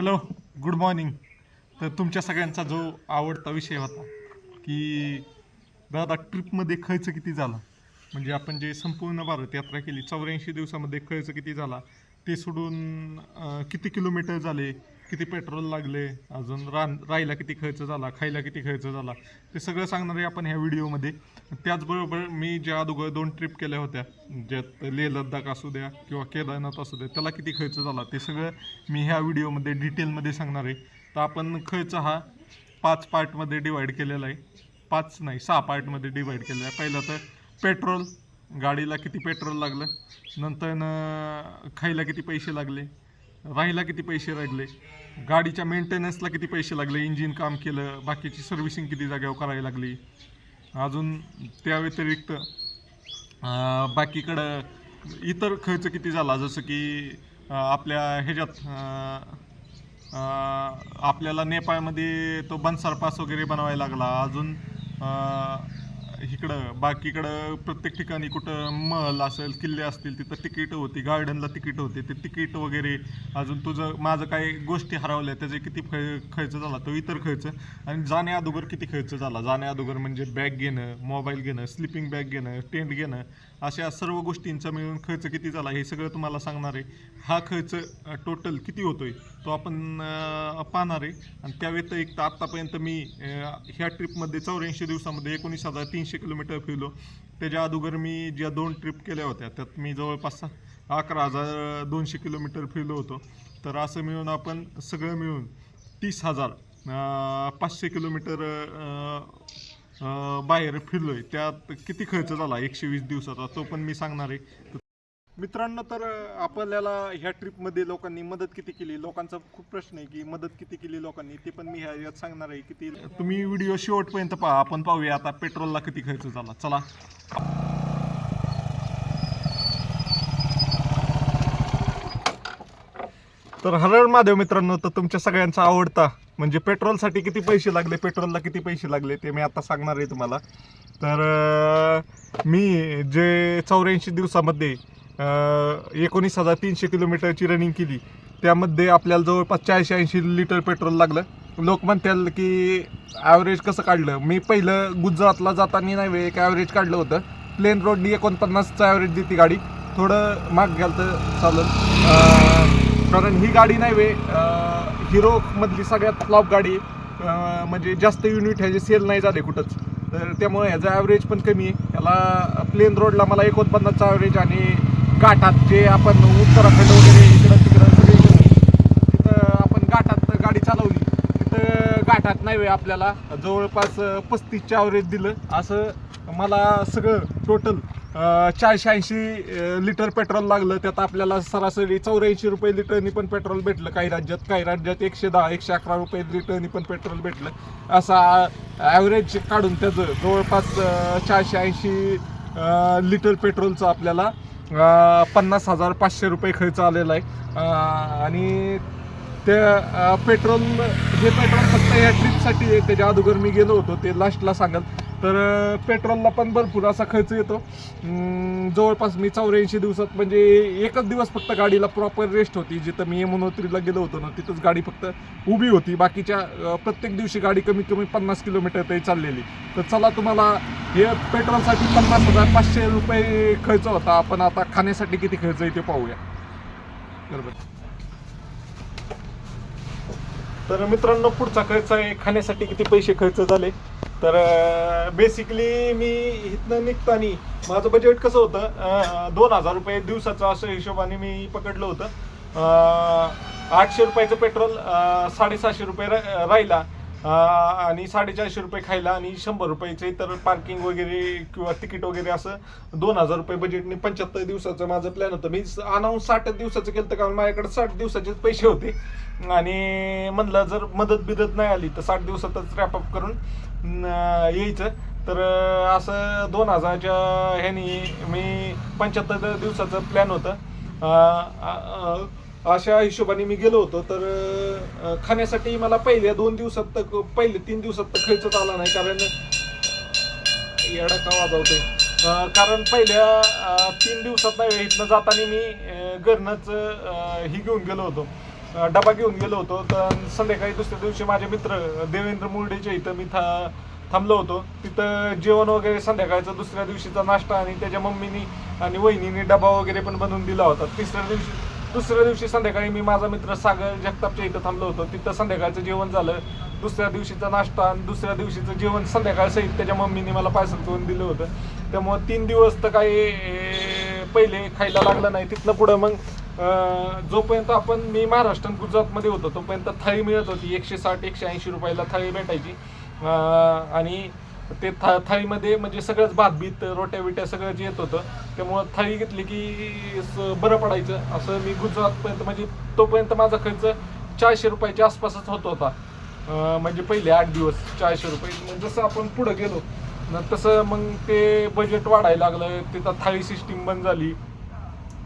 Hello good morning तर तुमच्या सगळ्यांचा जो आवडता विषय होता की दादा ट्रिपमध्ये खर्च किती झाला? म्हणजे आपण जे संपूर्ण भारत यात्रा केली चौऱ्याऐंशी दिवसामध्ये खर्च किती झाला? ते सोडून किती किलोमीटर झाले? किती पेट्रोल लागले अजून रान राहायला किती खर्च झाला खायला किती खर्च झाला ते सगळं सांगणार आहे आपण ह्या व्हिडिओमध्ये. त्याचबरोबर मी ज्या अगोदर दोन ट्रिप केल्या होत्या ज्यात लेह लद्दाख असू द्या किंवा केदारनाथ असू द्या त्याला किती खर्च झाला ते सगळं मी ह्या व्हिडिओमध्ये डिटेलमध्ये सांगणार. आहे तर आपण खर्च हा पाच पार्टमध्ये डिवाईड केलेला आहे. पाच नाही सहा पार्टमध्ये डिवाईड केलेला आहे. पहिलं तर पेट्रोल गाडीला किती पेट्रोल लागलं नंतर न खायला किती पैसे लागले राहायला किती पैसे लागले? गाडीच्या मेंटेनन्सला किती पैसे लागले? इंजिन काम केलं बाकीची सर्व्हिसिंग किती जागेवर करायला लागली? अजून त्या व्यतिरिक्त बाकीकडं इतर खर्च किती झाला? जसं की आपल्या ह्याच्यात आपल्याला नेपाळमध्ये तो बनसार पास वगैरे बनवायला लागला. अजून इकडं बाकीकडं प्रत्येक ठिकाणी कुठं महल असेल किल्ले असतील तिथं तिकीट होती गार्डनला तिकीट होते. ते तिकीट वगैरे अजून तुझं माझं काही गोष्टी हरवल्या त्याचे किती ख- खर्च झाला तो इतर खर्च. आणि जाण्या अगोदर किती खर्च झाला? जाण्या अगोदर म्हणजे बॅग घेणं मोबाईल घेणं स्लिपिंग बॅग घेणं टेंट घेणं. अशा सर्व गोष्टींचा मिळून खर्च किती झाला हे सगळं तुम्हाला सांगणार आहे. हा खर्च टोटल किती होतो आहे तो आपण पाहणार आहे. आणि त्या व्यतिरिक्त आत्तापर्यंत मी ह्या ट्रिपमध्ये चौऱ्याऐंशी दिवसामध्ये एकोणीस हजार तीनशे किलोमीटर फिरलो. त्याच्या अगोदर मी ज्या दोन ट्रिप केल्या होत्या त्यात मी जवळपास अकरा हजार दोनशे किलोमीटर फिरलो होतो. तर असं मिळून आपण सगळं मिळून तीस हजार पाचशे किलोमीटर बाहेर फिरलोय. त्यात किती खर्च झाला? एकशे वीस दिवसाचा. तो पण मी सांगणार आहे. मित्रांनो तर आपल्याला ह्या ट्रिपमध्ये लोकांनी मदत किती केली? लोकांचा खूप प्रश्न आहे की मदत किती केली लोकांनी? ते पण मी ह्या यात सांगणार आहे किती तुम्ही व्हिडिओ शेवटपर्यंत पहा. आपण पाहूया आता पेट्रोलला किती खर्च झाला. चला. तर हरळ महादेव मित्रांनो तर तुमच्या सगळ्यांचा आवडता म्हणजे पेट्रोलसाठी किती पैसे लागले पेट्रोलला किती पैसे लागले ते मी आता सांगणार आहे तुम्हाला. तर मी जे चौऱ्याऐंशी दिवसामध्ये एकोणीस हजार तीनशे किलोमीटरची रनिंग केली त्यामध्ये आपल्याला जवळपास चारशे ऐंशी लिटर पेट्रोल लागलं. लोक म्हणतील की ॲव्हरेज कसं काढलं? मी पहिलं गुजरातला जाताना नाही एक ॲव्हरेज काढलं होतं. प्लेन रोडनी एकोणपन्नासचं ॲव्हरेज देते गाडी. थोडं माग घ्याल तर चालेल कारण ही गाडी नाही वे हिरो मधली सगळ्यात फ्लॉप गाडी म्हणजे जास्त युनिट ह्याचे सेल नाही झाले कुठंच. तर त्यामुळे ह्याचा ॲव्हरेज पण कमी आहे. याला प्लेन रोडला मला एकोणपन्नासचा ॲव्हरेज आणि घाटात जे आपण उत्तराखंड वगैरे इकडं तिकडं सगळे तिथं आपण घाटात गाडी चालवली. तिथं घाटात नाही वे आपल्याला जवळपास पस्तीसच्या ॲव्हरेज दिलं. असं मला सगळं टोटल चारशे ऐंशी लिटर पेट्रोल लागलं त्यात आपल्याला सरासरी चौऱ्याऐंशी रुपये लिटरनी पण पेट्रोल भेटलं. काही राज्यात काही राज्यात एकशे दहा एकशे अकरा रुपये लिटरनी पण पेट्रोल भेटलं. असा ॲव्हरेज काढून त्याचं जवळपास चारशे ऐंशी लिटर पेट्रोलचं आपल्याला पन्नास हजार पाचशे रुपये खर्च आलेला आहे. आणि ते पेट्रोल हे पेट्रोल फक्त या ट्रिपसाठी त्याच्या अगोदर मी गेलो होतो ते लास्टला सांगाल. तर पेट्रोलला पण भरपूर असा खर्च येतो. जवळपास मी चौऱ्याऐंशी दिवसात म्हणजे एकच दिवस फक्त गाडीला प्रॉपर रेस्ट होती. जिथं मी यमुनोत्रीला गेलो होतो ना तिथंच गाडी फक्त उभी होती. बाकीच्या प्रत्येक दिवशी गाडी कमीत कमी पन्नास किलोमीटर तरी चाललेली. तर चला तुम्हाला हे पेट्रोलसाठी पन्नास हजार पाचशे रुपये खर्च होता. आपण आता खाण्यासाठी किती खर्च आहे ते पाहूया. बरोबर. तर मित्रांनो पुढचा खर्च आहे. खाण्यासाठी किती पैसे खर्च झाले? तर बेसिकली मी इथनं निघताना माझं बजेट कसं होतं दोन हजार रुपये दिवसाचं असं हिशोबाने मी पकडलं होतं. आठशे रुपयाचं पेट्रोल साडेसहाशे रुपये राहिला. आणि साडेचारशे रुपये खायला आणि शंभर रुपयाचे इतर पार्किंग वगैरे किंवा तिकीट वगैरे असं दोन हजार रुपये बजेटने पंच्याहत्तर दिवसाचं माझं प्लॅन होतं. मी अनाऊन्स साठ दिवसाचं केलं कारण माझ्याकडे साठ दिवसाचेच पैसे होते. आणि म्हणलं जर मदत बिदत नाही आली तर साठ दिवसातच रॅपअप करून यायचं. तर असं दोन हजारच्या ह्यानी मी पंच्याहत्तर दिवसाचं प्लॅन होतं. अशा हिशोबाने मी गेलो होतो तर अं, खाण्यासाठी मला पहिल्या दोन दिवसात तर पहिले तीन दिवसात तर खर्चच आला नाही कारण येडा का वाजवते अं, कारण पहिल्या अं, तीन दिवसात नाही इथनं जाताना मी अं, घरनंच अं, ही घेऊन गेलो होतो. डबा घेऊन गेलो होतो तर संध्याकाळी दुसऱ्या दिवशी माझे मित्र देवेंद्र मुर्डेच्या इथं मी था थांबलो होतो. तिथं जेवण वगैरे संध्याकाळचं दुसऱ्या दिवशीचा नाश्ता आणि त्याच्या मम्मीनी आणि वहिनीने डबा वगैरे पण बनवून दिला होता. तिसऱ्या दिवशी दुसऱ्या दिवशी संध्याकाळी मी माझा मित्र सागर जगतापच्या इथं थांबलो होतो. तिथं संध्याकाळचं जेवण झालं. दुसऱ्या दिवशीचा नाश्ता आणि दुसऱ्या दिवशीचं जेवण संध्याकाळ सहित त्याच्या मम्मीने मला पार्सल करून दिलं होतं. त्यामुळं तीन दिवस तर काही पहिले खायला लागलं नाही. तिथनं पुढं मग जोपर्यंत आपण मी महाराष्ट्र गुजरातमध्ये होतो तोपर्यंत थाळी मिळत होती. एकशे साठ एकशे ऐंशी रुपयाला थाळी भेटायची. आणि ते था थाळीमध्ये म्हणजे सगळंच भात बीत रोट्या बिट्या सगळं जे येत होतं त्यामुळं थाळी घेतली की बरं पडायचं. असं मी गुजरातपर्यंत म्हणजे तोपर्यंत माझा खर्च चारशे रुपयाच्या आसपासच होत होता. म्हणजे पहिले आठ दिवस चारशे रुपये. जसं आपण पुढं गेलो न तसं मग ते बजेट वाढायला लागलं. तिथं थाळी सिस्टीम बंद झाली.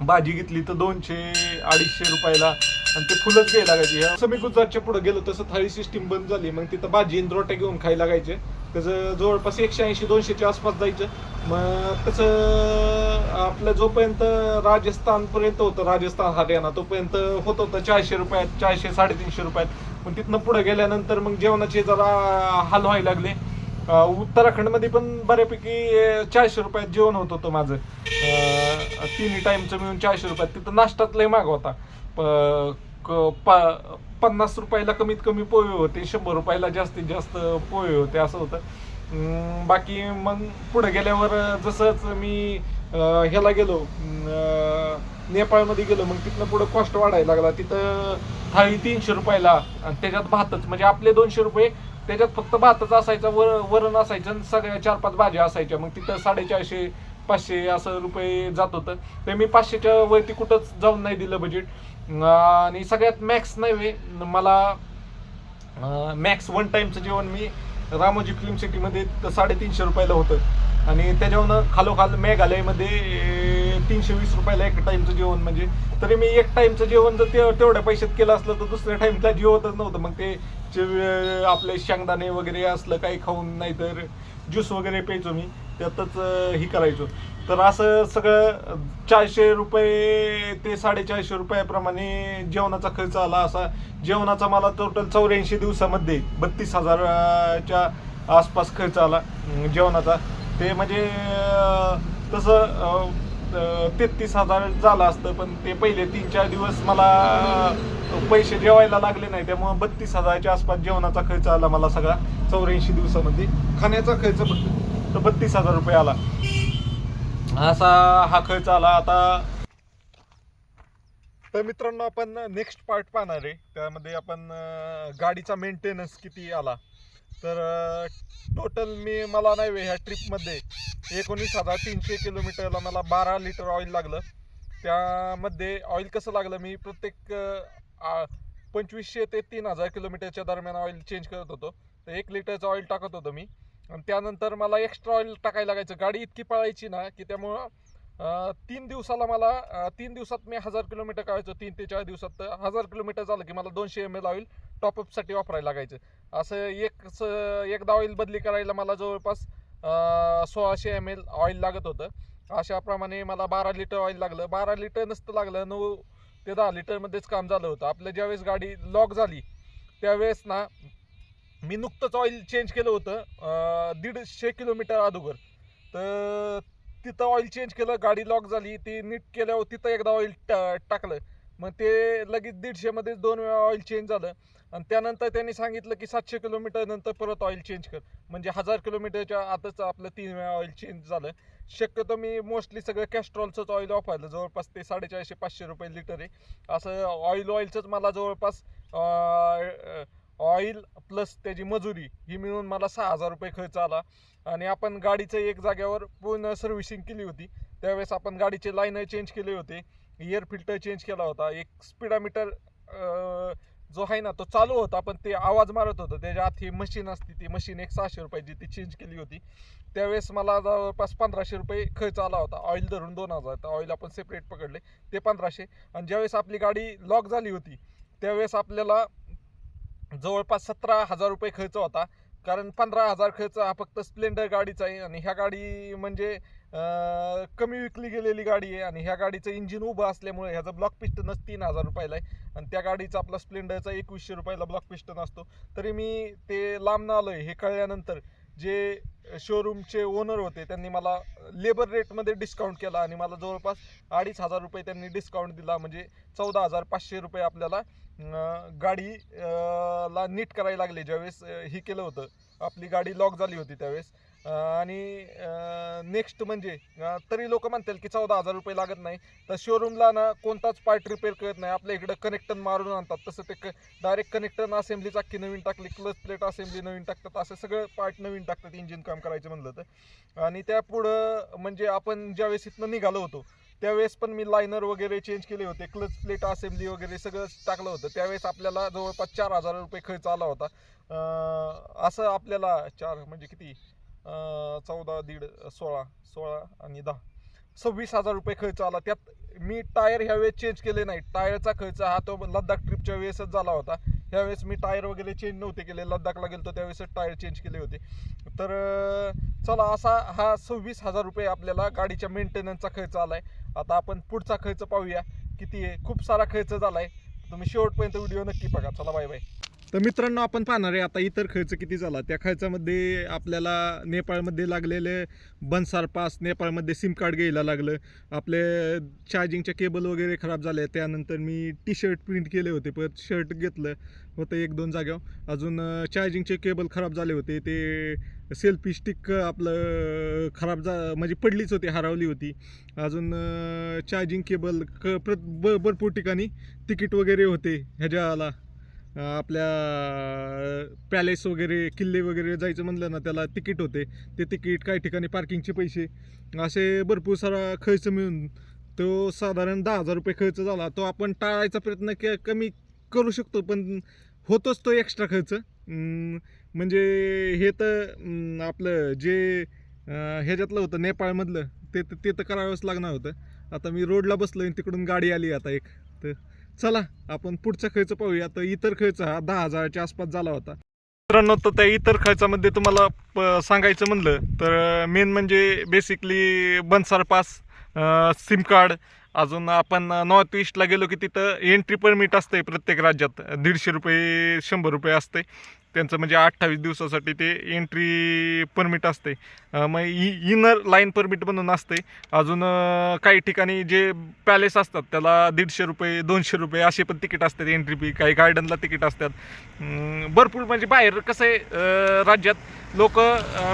भाजी घेतली तर दोनशे अडीचशे रुपयाला. आणि ते फुलंच घ्यायला लागायची. असं मी गुजरातच्या पुढे गेलो तसं थाळी सिस्टीम बंद झाली. मग तिथं भाजी रोट्या घेऊन खायला लागायचे. त्याचं जवळपास एकशे ऐंशी दोनशेच्या आसपास जायचं. मग तसं आपलं जोपर्यंत राजस्थानपर्यंत होतं राजस्थान हरियाणा तोपर्यंत होत होतं चारशे रुपयात चारशे साडेतीनशे रुपयात. पण तिथनं पुढे गेल्यानंतर मग जेवणाचे जरा हाल व्हायला लागले. उत्तराखंडमध्ये पण बऱ्यापैकी चारशे रुपयात जेवण होत होतं माझं. तिन्ही टाईमचं मिळून चारशे रुपयात. तिथं नाश्ताच लय माग होता. प- क- प- पन्नास रुपयाला कमीत कमी पोहे होते शंभर रुपयाला जास्तीत जास्त पोहे होते असं होतं. बाकी मग पुढे गेल्यावर जसंच मी ह्याला गेलो नेपाळमध्ये गेलो मग तिथनं पुढं कॉस्ट वाढायला लागला. तिथं थाळी तीनशे रुपयाला आणि त्याच्यात भातच म्हणजे आपले दोनशे रुपये त्याच्यात फक्त भातच असायचा वर वरण असायचं आणि सगळ्या चार पाच भाज्या असायच्या. मग तिथं साडेचारशे पाचशे असं रुपये जात होतं. ते मी पाचशेच्या वरती कुठंच जाऊन नाही दिलं बजेट आणि सगळ्यात मॅक्स नाही मला मॅक्स वन टाईमचं जेवण मी रामोजी फिल्म सिटीमध्ये तर साडेतीनशे रुपयाला होतं. आणि त्याच्यावरनं खालोखाल मेघालयमध्ये तीनशे वीस रुपयाला एक टाईमचं जेवण म्हणजे. तरी मी एक टाईमचं जेवण जर ते तेवढ्या पैशात केलं असलं तर दुसऱ्या टाईमला जेवतच नव्हतं. मग ते जे, आपले शेंगदाणे वगैरे असलं काही खाऊन नाहीतर ज्यूस वगैरे प्यायचो मी. त्यातच ही करायचो. तर असं सगळं चारशे रुपये ते साडेचारशे रुपयाप्रमाणे जेवणाचा खर्च आला. असा जेवणाचा मला टोटल चौऱ्याऐंशी दिवसामध्ये बत्तीस हजाराच्या आसपास खर्च आला जेवणाचा. ते म्हणजे तसं तेहतीस हजार झालं असतं पण ते पहिले तीन चार दिवस मला पैसे जेवायला लागले नाही. त्यामुळे बत्तीस हजाराच्या आसपास जेवणाचा खर्च आला मला सगळा चौऱ्याऐंशी दिवसामध्ये. खाण्याचा खर्च फक्त बत्तीस हजार रुपये आला. असा हा खर्च आला आता. तर मित्रांनो आपण नेक्स्ट पार्ट पाहणार आहे. त्यामध्ये आपण अं, गाडीचा मेंटेनन्स किती आला. तर टोटल मी मला नाही वे ह्या ट्रिपमध्ये एकोणीस हजार तीनशे किलोमीटरला मला बारा लिटर ऑइल लागलं. त्यामध्ये ऑइल कसं लागलं मी प्रत्येक अं, आ- पंचवीसशे ते तीन हजार किलोमीटरच्या दरम्यान ऑइल चेंज करत होतो. तर एक लिटरचं ऑइल टाकत होतो मी. आणि त्यानंतर मला एक्स्ट्रा ऑइल टाकायला लागायचं. गाडी इतकी पळायची ना की त्यामुळं तीन दिवसाला मला तीन दिवसात मी हजार किलोमीटर काढायचो. तीन ते चार दिवसात तर हजार किलोमीटर झालं की मला दोनशे एम एल ऑइल टॉपअपसाठी वापरायला लागायचं. असं एक स- एकदा ऑइल बदली करायला मला जवळपास सोळाशे एम एल ऑइल लागत होतं. अशाप्रमाणे मला बारा लिटर ऑइल लागलं. बारा लिटर नसतं लागलं नऊ ते दहा लिटरमध्येच काम झालं होतं. आपलं ज्यावेळेस गाडी लॉक झाली त्यावेळेस ना मी नुकतंच ऑइल चेंज केलं होतं दीडशे किलोमीटर अगोदर. तर तिथं ऑइल चेंज केलं गाडी लॉक झाली ती नीट केल्यावर तिथं एकदा ऑइल टाकलं. मग ते लगेच दीडशेमध्येच दोन वेळा ऑइल चेंज झालं. आणि त्यानंतर त्यांनी सांगितलं की सातशे किलोमीटर नंतर परत ऑइल चेंज कर. म्हणजे हजार किलोमीटरच्या आतच आपलं तीन वेळा ऑइल चेंज झालं. शक्यतो मी मोस्टली सगळं कॅस्ट्रॉलचंच ऑइल वापरलं. जवळपास ते साडेचारशे पाचशे रुपये लिटर आहे. असं ऑइल ऑइलचंच मला जवळपास ऑइल प्लस त्याची मजुरी ही मिळून मला सहा हजार रुपये खर्च आला. आणि आपण गाडीचं एक जाग्यावर पूर्ण सर्व्हिसिंग केली होती. त्यावेळेस आपण गाडीचे लाईनर चेंज केले होते. एअर फिल्टर चेंज केला होता. एक स्पीडामीटर जो आहे ना तो चालू होता पण ते आवाज मारत होतं. त्याच्या आत ही मशीन असते ती मशीन एक सहाशे रुपयाची ती चेंज केली होती. त्यावेळेस मला जवळपास पंधराशे रुपये खर्च आला होता. ऑइल धरून दोन हजार. तर ऑइल आपण सेपरेट पकडले ते पंधराशे. आणि ज्यावेळेस आपली गाडी लॉक झाली होती त्यावेळेस आपल्याला जवळपास सतरा हजार रुपये खर्च होता. कारण पंधरा हजार खर्च हा फक्त स्प्लेंडर गाडीचा आहे आणि ह्या गाडी म्हणजे कमी विकली गेलेली गाडी आहे आणि ह्या गाडीचं इंजिन उभं असल्यामुळे ह्याचं ब्लॉक पिस्टनच तीन हजार रुपयाला आहे. आणि त्या गाडीचा आपला स्प्लेंडरचा एकवीसशे रुपयाला ब्लॉक पिस्टन असतो. तरी मी ते लांब आलो आहे हे कळल्यानंतर जे शोरूमचे ओनर होते त्यांनी मला लेबर रेटमध्ये डिस्काउंट केला आणि मला जवळपास अडीच हजार रुपये त्यांनी डिस्काउंट दिला. म्हणजे चौदा हजार पाचशे रुपये आपल्याला गाडी ला नीट करायला लागले ज्यावेळेस हे केलं होतं. आपली गाडी लॉक झाली होती त्यावेळेस. आणि नेक्स्ट म्हणजे तरी लोक म्हणतील की चौदा हजार रुपये लागत नाही. तर शोरूमला ना कोणताच पार्ट रिपेअर करत नाही. आपल्या इकडं कनेक्टन मारून आणतात. तसं ते क डायरेक्ट कनेक्टन असेंब्ली चाकी नवीन टाकली. क्लच प्लेट असेंब्ली नवीन टाकतात. असं सगळं पार्ट नवीन टाकतात. इंजिन काम करायचं म्हणलं तर. आणि त्या पुढं म्हणजे आपण ज्यावेळेस इथनं निघालो होतो त्यावेळेस पण मी लायनर वगैरे चेंज केले होते क्लच प्लेट असेंब्ली वगैरे सगळं टाकलं होतं. त्यावेळेस आपल्याला जवळपास चार हजार रुपये खर्च आला होता. असं आपल्याला चार म्हणजे किती? चौदा दीड सोळा सोळा आणि दहा. सव्वीस हजार रुपये खर्च आला. त्यात मी टायर ह्या वेळेस चेंज केले नाही. टायरचा खर्च हा तो लद्दाख ट्रिपच्या वेळेसच झाला होता. ह्यावेळेस मी टायर वगैरे चेंज नव्हते केले. लद्दाखला गेलो त्यावेळेस टायर चेंज केले होते. तर चला असा हा सव्वीस हजार रुपये आपल्याला गाडीच्या मेंटेनन्सचा खर्च आलाय. आता आपण पुढचा खर्च पाहूया. किती आहे? खूप सारा खर्च झालाय. तुम्ही शेवटपर्यंत व्हिडिओ नक्की बघा. चला बाय बाय तर मित्रांनो आपण पाहणार आहे आता इतर खर्च किती झाला. त्या खर्चामध्ये आपल्याला नेपाळमध्ये लागलेले बनसार पास नेपाळमध्ये सिम कार्ड घ्यायला लागलं. आपले चार्जिंगच्या केबल वगैरे खराब झाले. त्यानंतर मी टी शर्ट प्रिंट केले होते. परत शर्ट घेतलं. होतं एक दोन जाग्यावर. अजून चार्जिंगचे केबल खराब झाले होते. ते सेल्फी स्टिक आपलं खराब जा म्हणजे पडलीच होती हरवली होती. अजून चार्जिंग केबल क प्र ब भरपूर ठिकाणी तिकीट वगैरे होते ह्याच्याला. आपल्या पॅलेस वगैरे किल्ले वगैरे जायचं म्हणलं ना त्याला तिकीट होते. ते तिकीट काही ठिकाणी पार्किंगचे पैसे. असे भरपूर सारा खर्च मिळून तो साधारण दहा हजार रुपये खर्च झाला. तो आपण टाळायचा प्रयत्न के कमी करू शकतो पण होतोच तो एक्स्ट्रा खर्च. म्हणजे हे तर आपलं जे ह्याच्यातलं होतं नेपाळमधलं ते तर ते तर करावंच लागणार होतं. आता मी रोडला बसलो आणि तिकडून गाडी आली आता एक. तर चला आपण पुढचा खर्च पाहूया. तर इतर खर्च हा दहा हजाराच्या आसपास झाला होता. मित्रांनो तर त्या इतर खर्चामध्ये तुम्हाला प- सांगायचं म्हणलं तर मेन म्हणजे basically Bhansar pass SIM card अजून आपण नॉर्थ ईस्टला गेलो की तिथं एंट्री परमिट असते प्रत्येक राज्यात. दीडशे रुपये शंभर रुपये असते त्यांचं म्हणजे अठ्ठावीस दिवसासाठी ते एंट्री परमिट असते. मग इ इनर लाईन परमिट म्हणून असते. अजून काही ठिकाणी जे पॅलेस असतात त्याला दीडशे रुपये दोनशे रुपये असे पण तिकीट असतात एंट्री फी काही गार्डनला तिकीट असतात. भरपूर म्हणजे बाहेर कसं आहे राज्यात लोक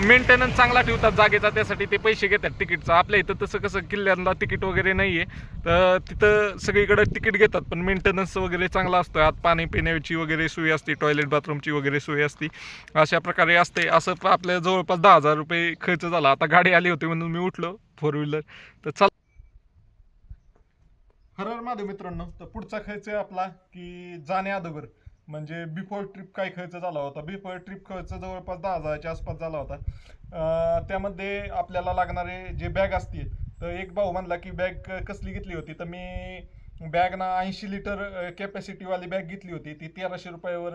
मेंटेनन्स चांगला ठेवतात जागेचा त्यासाठी ते पैसे घेतात तिकीटचा. आपल्या इथं तसं कसं किल्ल्यांना तिकीट वगैरे नाही आहे तर तिथं सगळीकडे तिकीट घेतात पण मेंटेनन्स वगैरे चांगला असतो आत पाणी पिण्याची वगैरे सोय असते टॉयलेट बाथरूमची वगैरे सोय असते. अशा प्रकारे असते. असं आपल्या जवळपास दहा हजार रुपये खर्च झाला. आता गाडी आली होती म्हणून मी उठलो. फोर व्हीलर तर चला. हर हर मित्रांनो तर पुढचा खर्च आहे आपला की जाण्या अगोदर. म्हणजे बिफोर ट्रिप काय खर्च झाला होता? बिफोर ट्रिप खर्च जवळपास दहा हजाराच्या आसपास झाला होता. त्यामध्ये आपल्याला लागणारे जे बॅग असतील. तर एक भाऊ म्हणला की बॅग कसली घेतली होती? तर मी बॅग ना ऐंशी लिटर कॅपॅसिटीवाली बॅग घेतली होती. ती तेराशे रुपयावर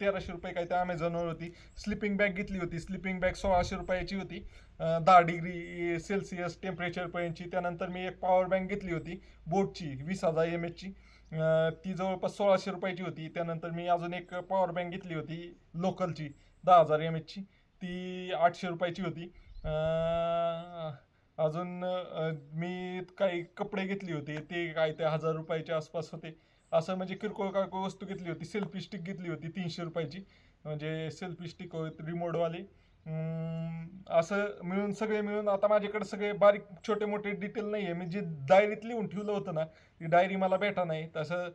तेराशे रुपये काय त्या अमेझॉनवर होती. स्लिपिंग बॅग घेतली होती. स्लिपिंग बॅग सोळाशे रुपयाची होती. दहा डिग्री सेल्सिअस टेम्परेचरपर्यंतची त्यानंतर मी एक पॉवर बँक घेतली होती बोटची वीस हजार एम एचची ती जवळपास सोळाशे रुपयाची होती. त्यानंतर मी अजून एक पॉवर बँक घेतली होती लोकलची दहा हजार एम एचची ती आठशे रुपयाची होती. अजून मी काही कपडे घेतले होते ते काय ते हजार रुपयाच्या आसपास होते. असं म्हणजे किरकोळ किरकोळ वस्तू घेतली होती सेल्फी स्टिक घेतली होती तीनशे रुपयाची. म्हणजे सेल्फी स्टिक रिमोटवाली असं मिळून सगळे मिळून आता माझ्याकडे सगळे बारीक छोटे मोठे डिटेल नाही आहे मी जे डायरीत लिहून ठेवलं होतं ना ती डायरी मला भेटा नाही. तसं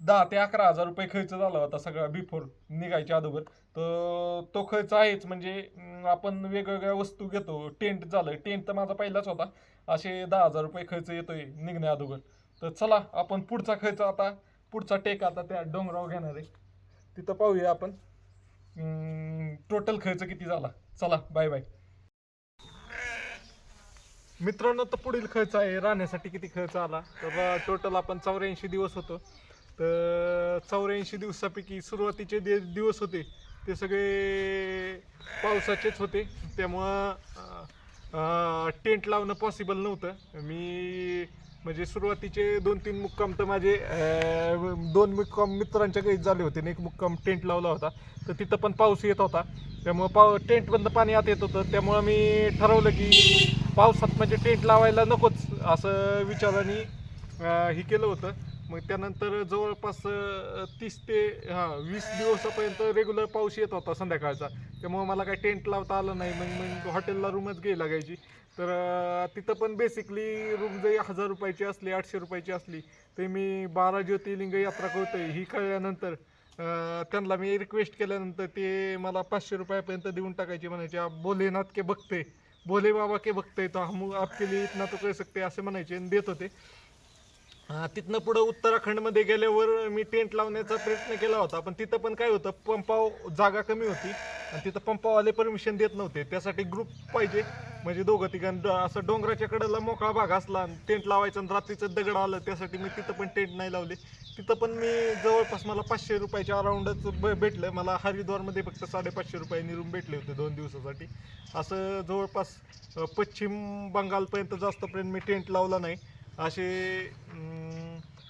दहा ते अकरा हजार रुपये खर्च झाला होता सगळा बिफोर निघायच्या अगोदर. तर तो खर्च आहेच. म्हणजे आपण वेगवेगळ्या वस्तू घेतो. टेंट झालं. टेंट तर माझा पहिलाच होता. असे दहा हजार रुपये खर्च येतोय निघण्या अगोदर. तर चला आपण पुढचा खर्च आता पुढचा टेक आता त्या डोंगरावर घेणार आहे. तिथं पाहूया आपण. टोटल खर्च किती झाला? चला बाय बाय मित्रांनो तर पुढील खर्च आहे. राहण्यासाठी किती खर्च आला? तर टोटल आपण चौऱ्याऐंशी दिवस होतो. तर चौऱ्याऐंशी दिवसापैकी सुरुवातीचे जे दिवस होते. ते सगळे पावसाचेच होते. त्यामुळं टेंट लावणं पॉसिबल नव्हतं. मी म्हणजे सुरुवातीचे दोन तीन मुक्काम तर माझे दोन मुक्काम मित्रांच्या घरीच झाले होते आणि एक मुक्काम टेंट लावला होता. तर तिथं पण पाऊस येत होता. त्यामुळं पाव टेंटमधनं पाणी आत येत होतं. त्यामुळं मी ठरवलं की पावसात म्हणजे टेंट लावायला नकोच असं विचाराने हे केलं होतं. मग त्यानंतर जवळपास तीस ते हां वीस दिवसापर्यंत रेग्युलर पाऊस येत होता संध्याकाळचा. त्यामुळं मला काही टेंट लावता आलं नाही. मग मग हॉटेलला रूमच घ्यायला लागायची. तर तिथं पण बेसिकली रूम जरी हजार रुपयाची असली आठशे रुपयाची असली ते मी बारा ज्योतिर्लिंग यात्रा करतोय. ही कळल्यानंतर त्यांना मी रिक्वेस्ट केल्यानंतर ते मला पाचशे रुपयापर्यंत देऊन टाकायचे म्हणायचे भोलेनाथ के बघते भोले बाबा के बघते तो हम आपके लिए इतना तो करू सकते असे म्हणायचे आणि देत होते. तिथनं पुढं उत्तराखंडमध्ये गेल्यावर मी टेंट लावण्याचा प्रयत्न केला होता पण तिथं पण काय होतं पंपाव जागा कमी होती आणि तिथं पंपावाले परमिशन देत नव्हते. त्यासाठी ग्रुप पाहिजे. म्हणजे दोघं तिघां असं डोंगराच्या कडेला मोकळा भाग असला टेंट लावायचा आणि रात्रीचं दगड आलं त्यासाठी मी तिथं पण टेंट नाही लावले. तिथं पण मी जवळपास मला पाचशे रुपयाच्या अराऊंडच ब- भेटलं. मला हरिद्वारमध्ये फक्त साडेपाचशे रुपयांनी रूम भेटले होते दोन दिवसासाठी. असं जवळपास पश्चिम बंगालपर्यंत जास्तपर्यंत मी टेंट लावला नाही. असे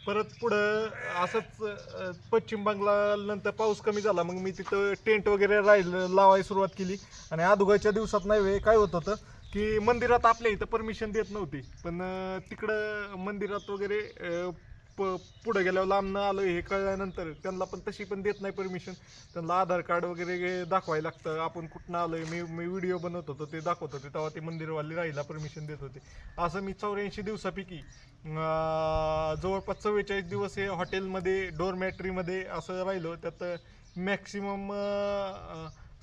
परत पुढं असंच पश्चिम बंगालनंतर पाऊस कमी झाला. मग मी तिथं टेंट वगैरे राहिलं लावायला सुरुवात केली. आणि अदुगाच्या दिवसात नाही वे काय होत होतं? की मंदिरात आपल्या इथं परमिशन देत नव्हती. पण तिकडं मंदिरात वगैरे प पुढं गेल्यावर लांब न आलं हे कळल्यानंतर त्यांना पण तशी पण देत नाही परमिशन त्यांना आधार कार्ड वगैरे दाखवायला लागतं. आपण कुठनं आलोय मी मी व्हिडिओ बनवत होतो ते दाखवत होते. तेव्हा ते मंदिरवाले राहिला परमिशन देत होते. असं मी चौऱ्याऐंशी दिवसापैकी जवळपास चव्वेचाळीस दिवस हे हॉटेलमध्ये डोरमॅट्रीमध्ये असं राहिलो. त्यात मॅक्सिमम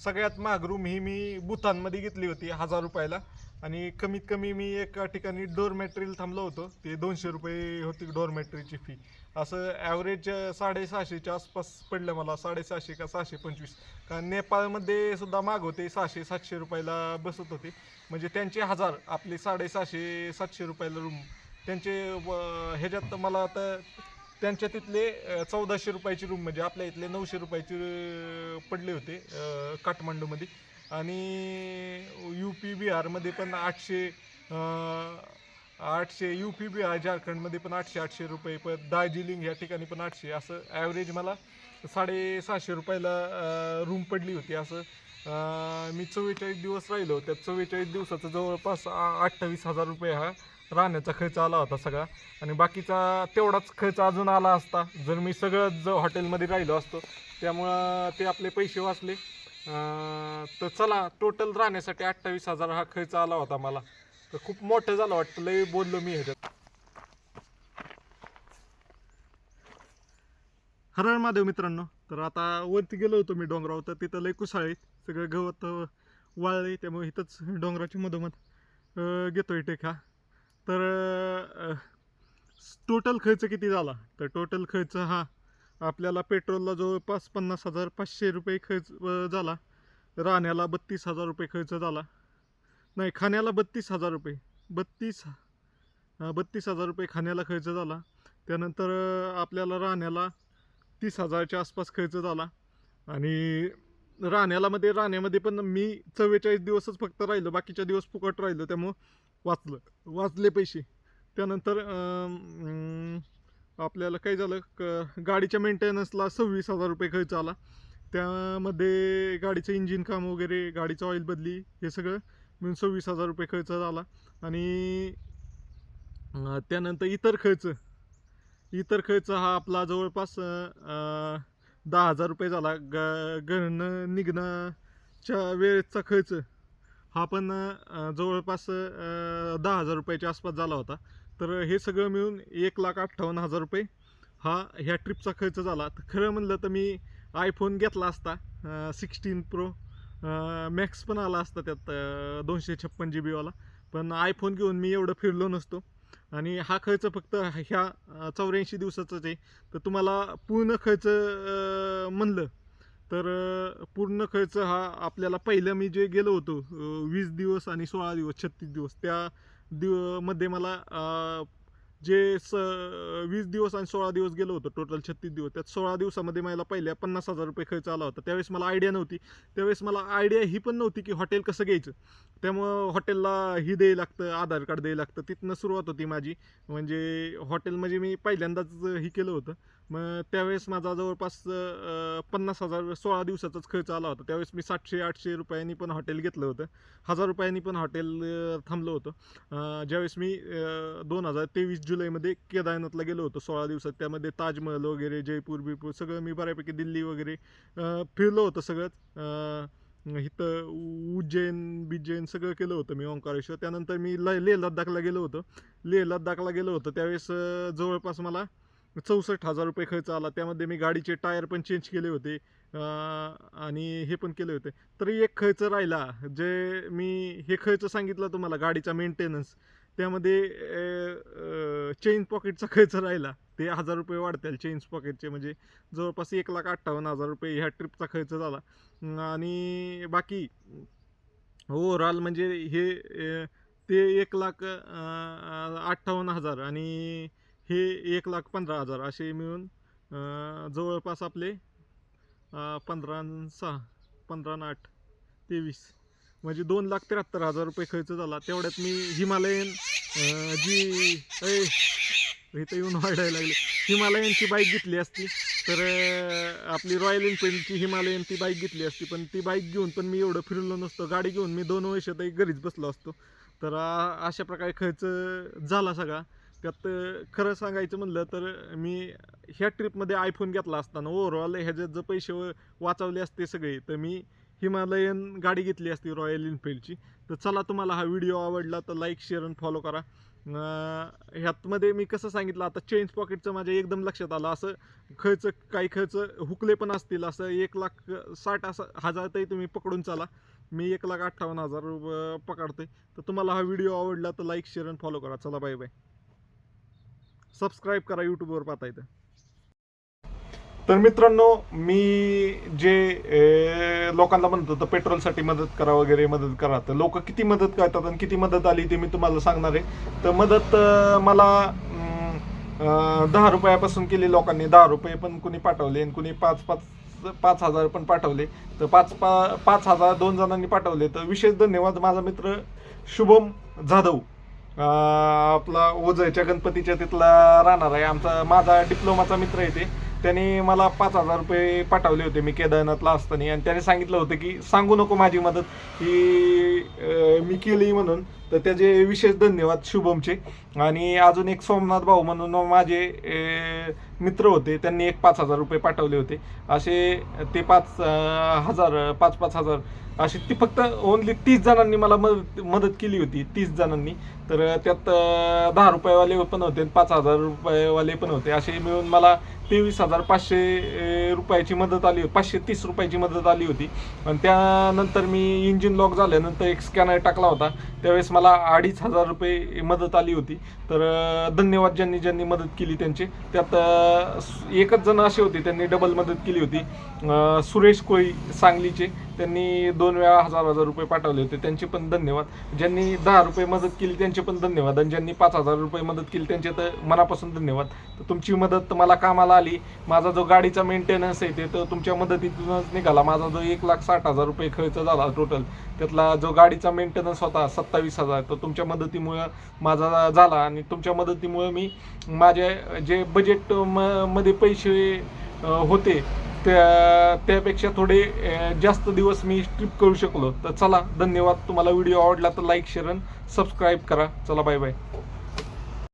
सगळ्यात महाग रूम ही मी बुथांमध्ये घेतली होती हजार रुपयाला. आणि कमीत कमी मी एका ठिकाणी डोर मॅटेरियल थांबलो होतो. ते दोनशे रुपये होती डोरमॅट्रीची फी असं ॲव्हरेज साडेसहाशेच्या आसपास पडलं मला. साडेसहाशे का सहाशे पंचवीस. कारण नेपाळमध्ये सुद्धा माग होते सहाशे सातशे रुपयाला बसत होते. म्हणजे त्यांचे हजार आपले साडेसहाशे सातशे रुपयाला रूम त्यांचे व- ह्याच्यात मला आता त्यांच्या तिथले चौदाशे रुपयाची रूम म्हणजे आपल्या इथले नऊशे रुपयाची पडले होते काठमांडूमध्ये. आणि यू पी बिहारमध्ये पण आठशे आठशे यू पी बिहार झारखंडमध्ये पण आठशे आठशे रुपये पण दार्जिलिंग या ठिकाणी पण आठशे. असं ॲव्हरेज मला साडेसहाशे रुपयाला रूम पडली होती. असं मी चव्वेचाळीस दिवस राहिलो. त्या चव्वेचाळीस दिवसाचं जवळपास अठ्ठावीस हजार रुपये हा राहण्याचा खर्च आला होता सगळा. आणि बाकीचा तेवढाच खर्च अजून आला असता. जर मी सगळं जर हॉटेलमध्ये राहिलो असतो त्यामुळं ते आपले पैसे वाचले. तर चला टोटल राहण्यासाठी अठ्ठावीस हजार हा खर्च आला होता मला. तर खूप मोठं झालं वाटतं. लय बोललो मी ह्याच्यात. हरळ माधव महादेव मित्रांनो तर आता वरती गेलो होतो मी डोंगरावर. तर तिथं लय कुसाळे सगळं गवत वाळले त्यामुळे इथंच डोंगराची मधोमध घेतो घेतोय टेक हा तर टोटल खर्च किती झाला? तर टोटल खर्च हा आपल्याला पेट्रोलला जवळपास पन्नास हजार पाचशे रुपये खर्च झाला. राहण्याला बत्तीस हजार रुपये खर्च झाला. नाही खाण्याला बत्तीस हजार रुपये. बत्तीस बत्तीस हजार रुपये खाण्याला खर्च झाला. त्यानंतर आपल्याला राहण्याला तीस हजारच्या आसपास खर्च झाला. आणि राहण्याला मध्ये राहण्यामध्ये पण मी चव्वेचाळीस दिवसच फक्त राहिलो. बाकीच्या दिवस फुकट राहिलो. त्यामुळं वाचलं. वाचले पैसे. त्यानंतर आपल्याला काय झालं क गाडीच्या मेंटेनन्सला सव्वीस हजार रुपये खर्च आला. त्यामध्ये गाडीचं इंजिन काम वगैरे गाडीचं ऑइल बदली हे सगळं मिळून सव्वीस हजार रुपये खर्च झाला. आणि त्यानंतर इतर खर्च. इतर खर्च हा आपला जवळपास दहा हजार रुपये झाला. ग घरनं निघण्याच्या वेळेचा खर्च. हा पण जवळपास दहा हजार रुपयाच्या आसपास झाला होता. तर हे सगळं मिळून एक लाख अठ्ठावन्न हजार रुपये हा ह्या ट्रिपचा खर्च झाला. तर खरं म्हणलं तर मी आयफोन घेतला असता सिक्स्टीन प्रो मॅक्स पण आला असता त्यात दोनशे छप्पन जी बीवाला पण आयफोन घेऊन मी एवढं फिरलो नसतो. आणि हा खर्च फक्त ह्या चौऱ्याऐंशी दिवसाचाच आहे. तर तुम्हाला पूर्ण खर्च म्हणलं तर पूर्ण खर्च हा आपल्याला पहिलं मी जे गेलो होतो वीस दिवस आणि सोळा दिवस छत्तीस दिवस त्या दिवमध्ये मला जे स वीस दिवस आणि सोळा दिवस गेलो होतो टोटल छत्तीस दिवस त्यात सोळा दिवसामध्ये मला पहिल्या पन्नास हजार रुपये खर्च आला होता. त्यावेळेस मला आयडिया नव्हती. त्यावेळेस मला आयडिया ही पण नव्हती की हॉटेल कसं घ्यायचं. त्यामुळं हॉटेलला ही द्यायला लागतं आधार कार्ड द्यायला लागतं तिथनं सुरुवात होती माझी. म्हणजे हॉटेल म्हणजे मी पहिल्यांदाच ही केलं होतं. मग त्यावेळेस माझा जवळपास पन्नास हजार सोळा दिवसाचाच खर्च आला होता. त्यावेळेस मी सातशे आठशे रुपयांनी पण हॉटेल घेतलं होतं. हजार रुपयांनी पण हॉटेल थांबलं होतं. ज्यावेळेस मी दोन हजार तेवीस जुलैमध्ये केदारनाथला गेलो होतो सोळा दिवसात. त्यामध्ये ताजमहल वगैरे जयपूर बिपूर सगळं मी बऱ्यापैकी दिल्ली वगैरे फिरलो होतं सगळंच. इथं उ- उज्जैन बिज्जैन सगळं केलं होतं मी ओंकारेश्वर. त्यानंतर मी ल लेह लद्दाखला गेलो होतो. लेह लद्दाखला गेलो होतो. त्यावेळेस जवळपास मला चौसष्ट हजार रुपये खर्च आला. त्यामध्ये मी गाडीचे टायर पण चेंज केले होते. आणि हे पण केले होते. तरी एक खर्च राहिला. जे मी हे खर्च सांगितला तुम्हाला गाडीचा मेंटेनन्स त्यामध्ये चेन पॉकेटचा खर्च राहिला. ते हजार रुपये वाढतील चेन्स पॉकेटचे म्हणजे जवळपास एक लाख अठ्ठावन्न हजार रुपये ह्या ट्रिपचा खर्च झाला. आणि बाकी ओव्हरऑल म्हणजे हे ते एक लाख अठ्ठावन्न हजार. आणि हे एक लाख पंधरा हजार असे मिळून जवळपास आपले पंधरा सहा पंधरा आठ तेवीस. म्हणजे दोन लाख त्र्याहत्तर हजार रुपये खर्च झाला. तेवढ्यात मी हिमालयन जी ऐ, इथं येऊन वाढायला लागले. हिमालयनची बाईक घेतली असती तर आपली रॉयल एनफिल्डची हिमालयन ती बाईक घेतली असती. पण ती बाईक घेऊन पण मी एवढं फिरलो नसतो. गाडी घेऊन मी दोन वर्षातही घरीच बसलो असतो. तर अशा प्रकारे खर्च झाला सगळा. त्यात खरं सांगायचं म्हणलं तर मी ह्या ट्रिपमध्ये आयफोन घेतला असताना ओव्हरऑल ह्याच्यात जर पैसे वाचवले असते सगळे तर मी हिमालयन गाडी घेतली असती रॉयल एनफिल्डची तर चला तुम्हाला हा व्हिडिओ आवडला तर लाईक शेअर आणि फॉलो करा. ह्यातमध्ये मी कसं सांगितलं आता चेंज पॉकेटचं माझ्या एकदम लक्षात आलं. असं खर्च काही खर्च हुकले पण असतील असं एक लाख साठ असं हजार तरी तुम्ही पकडून चाला. मी एक लाख अठ्ठावन्न हजार रुपये तर तुम्हाला हा व्हिडिओ आवडला तर लाईक शेअर आणि फॉलो करा. चला बाय बाय सबस्क्राईब करा यूट्यूबवर पाहता येतं. तर मित्रांनो मी जे लोकांना म्हणतो तर पेट्रोलसाठी मदत करा वगैरे मदत करा. तर लोक किती मदत करतात आणि किती मदत आली ते मी तुम्हाला सांगणार आहे. तर मदत मला दहा रुपयापासून केली लोकांनी. दहा रुपये पण कुणी पाठवले आणि कुणी पाच पाच पाच हजार पण पाठवले. तर पाच पा पाच हजार दोन जणांनी पाठवले. तर विशेष धन्यवाद माझा मित्र शुभम जाधव. आपला ओझरच्या गणपतीच्या तिथला राहणार आहे. आमचा माझा डिप्लोमाचा मित्र आहे ते. त्याने मला पाच हजार रुपये पाठवले होते मी केदारनाथला असताना. आणि त्याने सांगितलं होतं की सांगू नको माझी मदत. की मी केली म्हणून. तर त्याचे विशेष धन्यवाद शुभमचे. आणि अजून एक सोमनाथ भाऊ म्हणून माझे मित्र होते. त्यांनी एक पाच हजार रुपये पाठवले होते. असे ते पाच हजार पाच पाच हजार अशी ती फक्त ओनली तीस जणांनी मला मदत मदत केली होती. तीस जणांनी. तर त्यात दहा रुपयेवाले पण होते आणि पाच हजार रुपयेवाले पण होते. असे मिळून मला तेवीस हजार पाचशे रुपयाची मदत आली पाचशे तीस रुपयाची मदत आली होती. आणि त्यानंतर मी इंजिन लॉक झाल्यानंतर एक स्कॅनर टाकला होता. त्यावेळेस मला अडीच हजार रुपये मदत आली होती. तर धन्यवाद ज्यांनी ज्यांनी मदत केली त्यांचे. त्यात एकच जण असे होते त्यांनी डबल मदत केली होती. सुरेश कोळी सांगलीचे. त्यांनी दोन वेळा हजार हजार रुपये पाठवले होते त्यांचे पण धन्यवाद. ज्यांनी दहा रुपये मदत केली त्यांचे पण धन्यवाद. आणि ज्यांनी पाच हजार रुपये मदत केली त्यांचे तर मनापासून धन्यवाद. तर तुमची मदत मला कामाला आली. माझा जो गाडीचा मेंटेनन्स आहे ते तर तुमच्या मदतीतूनच निघाला. माझा जो एक लाख साठ हजार रुपये खर्च झाला टोटल त्यातला जो गाडीचा मेंटेनन्स होता सत्तावीस हजार तो तुमच्या मदतीमुळं माझा झाला. आणि तुमच्या मदतीमुळं मी माझे जे बजेट म मध्ये पैसे होते त्या त्यापेक्षा थोडे जास्त दिवस मी ट्रिप करू शकलो. तर चला धन्यवाद. तुम्हाला व्हिडिओ आवडला तर लाईक शेअर आणि सबस्क्राईब करा. चला बाय बाय